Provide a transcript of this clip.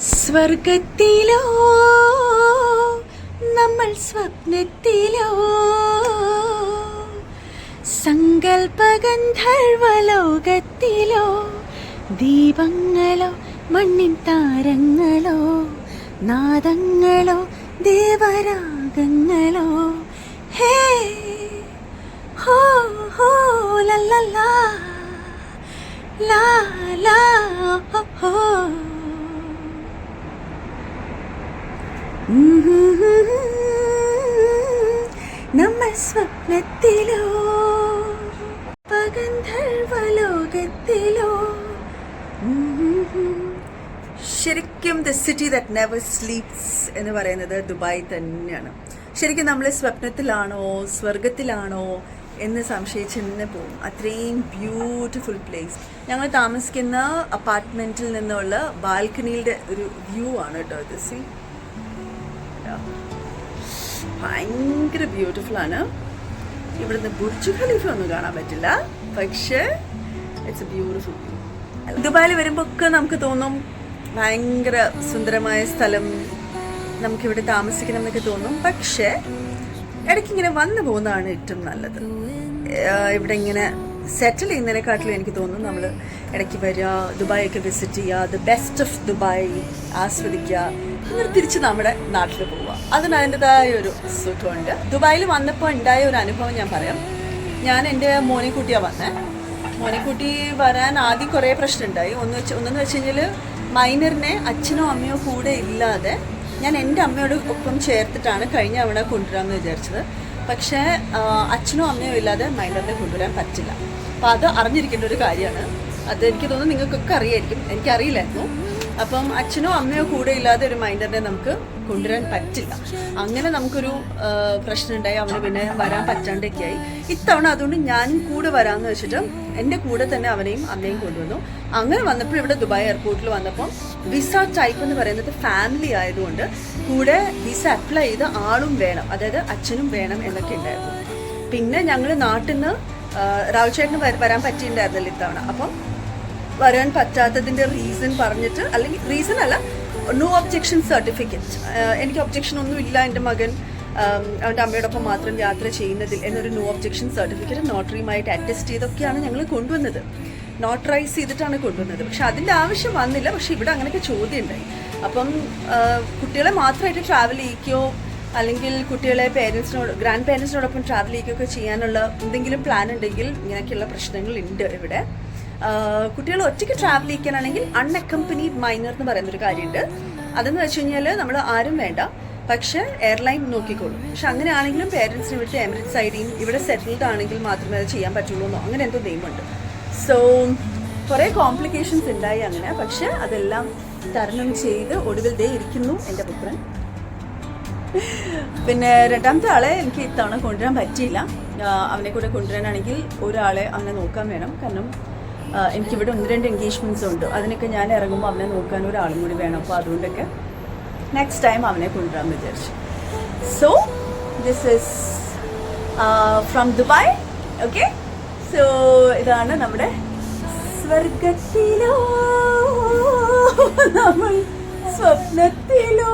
സ്വർഗത്തിലോ നമ്മൾ സ്വപ്നത്തിലോ? സങ്കൽപ്പഗന്ധർവലോകത്തിലോ? ദീപങ്ങളോ മണ്ണിൻ താരങ്ങളോ? നാദങ്ങളോ ദേവരാഗങ്ങളോ? ഹേ ഹോ ഹോ ലാ ലാ ഹോ. നമ്മൾ സ്വപ്നത്തിലോ പകന്ധർവലോകത്തിലോ ശരിക്കും the city that never sleeps എന്ന് പറയുന്നത് ദുബായ് തന്നെയാണ്. ശരിക്കും നമ്മൾ സ്വപ്നത്തിലാണോ സ്വർഗത്തിലാണോ എന്ന് സംശയിച്ച് നിന്ന് പോകും. അത്രയും ബ്യൂട്ടിഫുൾ പ്ലേസ് ഞങ്ങൾ താമസിക്കുന്ന അപ്പാർട്ട്മെന്റിൽ നിന്നുള്ള ബാൽക്കണിയുടെ ഒരു വ്യൂ ആണ് കേട്ടോ ഇത്. സി ഭയങ്കര ബ്യൂട്ടിഫുൾ ആണ്. ഇവിടുന്ന് ബുർജ് ഖലീഫ ഒന്നും കാണാൻ പറ്റില്ല. പക്ഷേ ഇറ്റ്സ് എ ബ്യൂട്ടിഫുൾ ദുബായിൽ വരുമ്പോൾ ഒക്കെ നമുക്ക് തോന്നും ഭയങ്കര സുന്ദരമായ സ്ഥലം നമുക്കിവിടെ താമസിക്കണം എന്നൊക്കെ തോന്നും. പക്ഷേ ഇടയ്ക്ക് ഇങ്ങനെ വന്നു പോകുന്നതാണ് ഏറ്റവും നല്ലത്. ഇവിടെ ഇങ്ങനെ സെറ്റിൽ ചെയ്യുന്നതിനെക്കാട്ടിലും എനിക്ക് തോന്നുന്നു നമ്മൾ ഇടയ്ക്ക് വരിക ദുബായൊക്കെ വിസിറ്റ് ചെയ്യുക ദ ബെസ്റ്റ് ഓഫ് ദുബായ് ആസ്വദിക്കുക എന്നിട്ട് തിരിച്ച് നമ്മുടെ നാട്ടിൽ പോവുക. അതിന് അതിന്റെതായ ഒരു സുഖമുണ്ട്. ദുബായിൽ വന്നപ്പോൾ ഉണ്ടായ ഒരു അനുഭവം ഞാൻ പറയാം. ഞാൻ എന്റെ മോനിക്കുട്ടിയാണ് വന്നേ. മോനിക്കുട്ടി വരാൻ ആദ്യം കുറേ പ്രശ്നമുണ്ടായി. ഒന്ന് വെച്ച് ഒന്നെന്ന് വെച്ച് കഴിഞ്ഞാൽ മൈനറിനെ അച്ഛനോ അമ്മയോ കൂടെ ഇല്ലാതെ ഞാൻ എന്റെ അമ്മയോട് ഒപ്പം ചേർത്തിട്ടാണ് കഴിഞ്ഞ തവണ കൊണ്ടുവരാമെന്ന് വിചാരിച്ചത്. പക്ഷേ അച്ഛനോ അമ്മയോ ഇല്ലാതെ മൈനറിനെ കൊണ്ടുവരാൻ പറ്റില്ല. അപ്പോൾ അത് അറിഞ്ഞിരിക്കേണ്ട ഒരു കാര്യമാണ്. അത് എനിക്ക് തോന്നുന്നു നിങ്ങൾക്കൊക്കെ അറിയായിരിക്കും. എനിക്കറിയില്ലായിരുന്നു. അപ്പം അച്ഛനോ അമ്മയോ കൂടെ ഇല്ലാതെ ഒരു മൈൻഡറിനെ നമുക്ക് കൊണ്ടുവരാൻ പറ്റില്ല. അങ്ങനെ നമുക്കൊരു പ്രശ്നം പ്രശ്നമുണ്ടായി. അവന് പിന്നെ വരാൻ പറ്റാണ്ടൊക്കെ ആയി ഇത്തവണ അതുകൊണ്ട് ഞാനും കൂടെ വരാമെന്ന് വെച്ചിട്ട് എന്റെ കൂടെ തന്നെ അവനെയും അമ്മയും കൊണ്ടുവന്നു. അങ്ങനെ വന്നപ്പോൾ ഇവിടെ ദുബായ് എയർപോർട്ടിൽ വന്നപ്പം വിസ ടൈപ്പ് എന്ന് പറയുന്നത് ഫാമിലി ആയതുകൊണ്ട് കൂടെ വിസ അപ്ലൈ ചെയ്ത ആളും വേണം. അതായത് അച്ഛനും വേണം എന്നൊക്കെ ഉണ്ടായിരുന്നു. പിന്നെ ഞങ്ങൾ നാട്ടിൽ നിന്ന് റാവുചേട്ടന് വരാൻ പറ്റിയിട്ടുണ്ടായിരുന്നല്ലോ ഇത്തവണ. അപ്പം വരാൻ പറ്റാത്തതിന്റെ റീസൺ പറഞ്ഞിട്ട് അല്ലെങ്കിൽ റീസൺ അല്ല നോ ഒബ്ജെക്ഷൻ സർട്ടിഫിക്കറ്റ് എനിക്ക് ഒബ്ജെക്ഷൻ ഒന്നും ഇല്ല എന്റെ മകൻ. അവന്റെ അമ്മയോടൊപ്പം മാത്രം യാത്ര ചെയ്യുന്നതിൽ എന്നൊരു നോ ഒബ്ജെക്ഷൻ സർട്ടിഫിക്കറ്റ് നോട്ടറിയുമായിട്ട് അറ്റസ്റ്റ് ചെയ്തൊക്കെയാണ് ഞങ്ങൾ കൊണ്ടുവന്നത്. നോട്ടറൈസ് ചെയ്തിട്ടാണ് കൊണ്ടുവന്നത്. പക്ഷെ അതിന്റെ ആവശ്യം വന്നില്ല. പക്ഷെ ഇവിടെ അങ്ങനെയൊക്കെ ചോദ്യം ഉണ്ടായി അപ്പം കുട്ടികളെ മാത്രമായിട്ട് ട്രാവൽ ചെയ്യിക്കോ? അല്ലെങ്കിൽ കുട്ടികളെ പേരൻസിനോട് ഗ്രാൻഡ് പേരൻസിനോടൊപ്പം ട്രാവൽ ചെയ്യുകയൊക്കെ ചെയ്യാനുള്ള എന്തെങ്കിലും പ്ലാൻ ഉണ്ടെങ്കിൽ ഇങ്ങനെയൊക്കെയുള്ള പ്രശ്നങ്ങൾ ഉണ്ട് ഇവിടെ. കുട്ടികൾ ഒറ്റയ്ക്ക് ട്രാവൽ ചെയ്യിക്കാനാണെങ്കിൽ അൺഅക്കമ്പനീഡ് മൈനർ എന്ന് പറയുന്നൊരു കാര്യമുണ്ട്. അതെന്ന് വെച്ച് കഴിഞ്ഞാൽ നമ്മൾ ആരും വേണ്ട. പക്ഷെ എയർലൈൻ നോക്കിക്കോളും. പക്ഷെ അങ്ങനെ ആണെങ്കിലും പേരൻസിന് ഇവിടുത്തെ എമിറേറ്റ് ഐഡിയും ഇവിടെ സെറ്റിൽഡ് ആണെങ്കിൽ മാത്രമേ അത് ചെയ്യാൻ പറ്റുള്ളൂ അങ്ങനെ എന്തോ നിയമമുണ്ട് സോ കുറേ കോംപ്ലിക്കേഷൻസ് ഉണ്ടായി അങ്ങനെ. പക്ഷെ അതെല്ലാം തരണം ചെയ്ത് ഒടുവിൽ ദേ ഇരിക്കുന്നു എന്റെ പുത്രൻ. പിന്നെ രണ്ടാമത്തെ ആളെ എനിക്ക് ഇത്തവണ കൊണ്ടുവരാൻ പറ്റിയില്ല. അവനെ കൂടെ കൊണ്ടുവരാനാണെങ്കിൽ ഒരാളെ അവനെ നോക്കാൻ വേണം. കാരണം എനിക്കിവിടെ ഒന്ന് രണ്ട് എൻഗേജ്മെന്റ്സ് ഉണ്ട്. അതിനൊക്കെ ഞാൻ ഇറങ്ങുമ്പോൾ അവനെ നോക്കാൻ ഒരാളും കൂടി വേണം. അപ്പോൾ അതുകൊണ്ടൊക്കെ നെക്സ്റ്റ് ടൈം അവനെ കൊണ്ടുവരാൻ വിചാരിച്ചു. So this is from Dubai okay so ഇതാണ് നമ്മുടെ സ്വർഗത്തിലോ നമ്മൾ സ്വപ്നത്തിലോ.